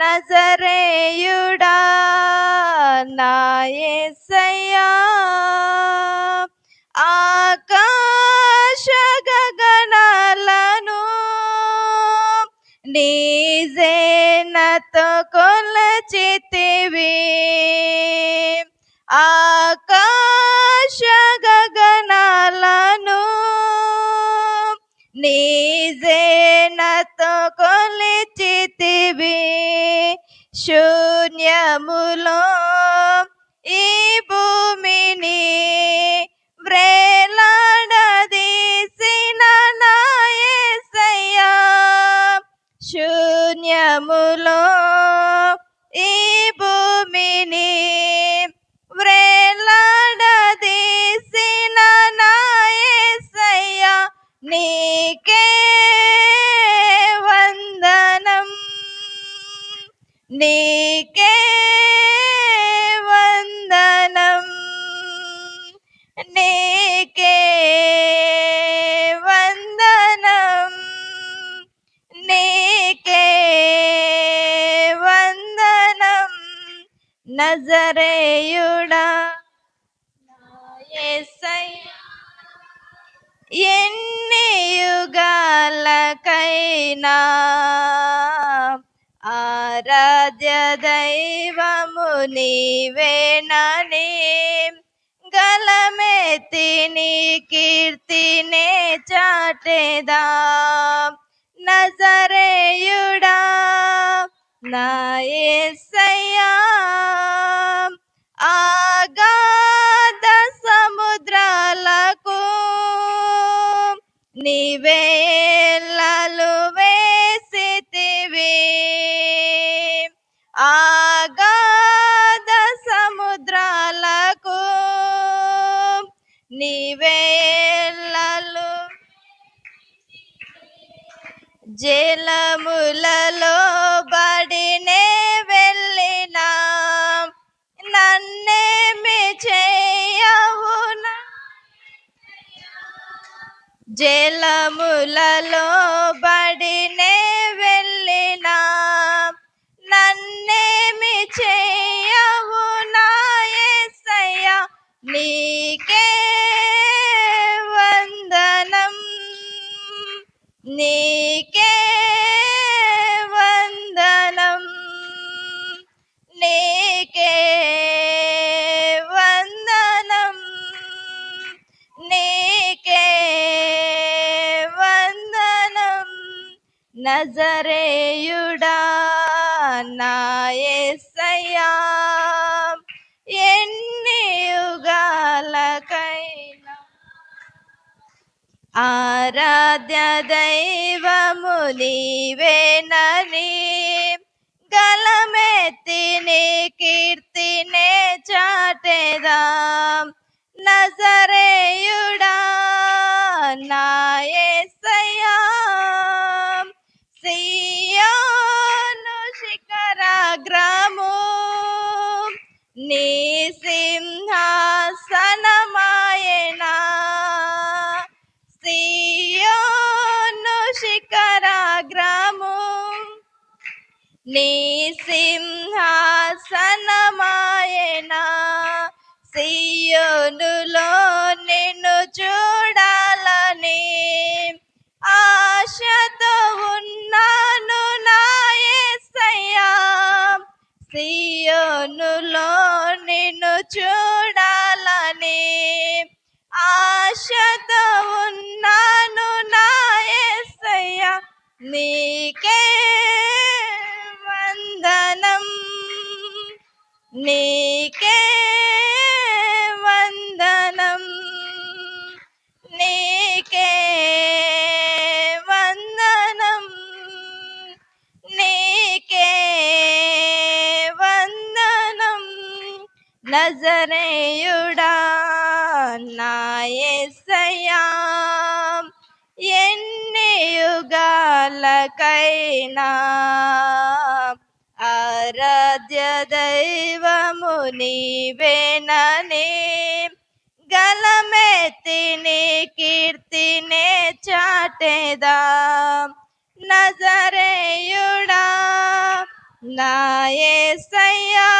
నజరేయుడా నాయసయ్యా ఆకాశ గగనాలను నీజేనతో కొలచితివి. ఆకాశ గగనాలను నీజేనతో కొలి శూన్యములో నీకే వందనం నీకే వందనం నీకే వందనం నజరేయుడా ఎన్ని యుగాలకైనా ఆరాధ్య దైవము నీవేనని గలమెత్తి నీ కీర్తినే చాటేదా. నజరేయుడా నాయస్ జలములలో బడినే వెళ్ళినా. నన్నేమి చేయవునా? జలములలో బడినే వెళ్ళినా. నన్నేమి చేయ నీకే వందనం. నీకే వందనం. నీకే వందనం. నజరేయుడా నా ఏ ఆరాధ్య దైవము నీవేనని గలమెత్తి నీ కీర్తినే చాటేదా. నజరేయుడా నాయస్ నీ సింహాసనమాయన సియోనులో నిన్ను చూడాలని ఆశతో ఉన్నాను నాయసయ్యా సియోనులో నిన్ను చూడాలని ఆశతో ఉన్నాను నాయసయ్యా నీకే నీకే వందనం. నీకే వందనం. నీకే వందనం. నజరేయుడా నాయసయా ఎన్ని యుగాలకైనా ఆరాధ్య దైవము నీవేనని గలమెత్తిని కీర్తినే చాటేదా. నజరేయుడా నా సయ్యా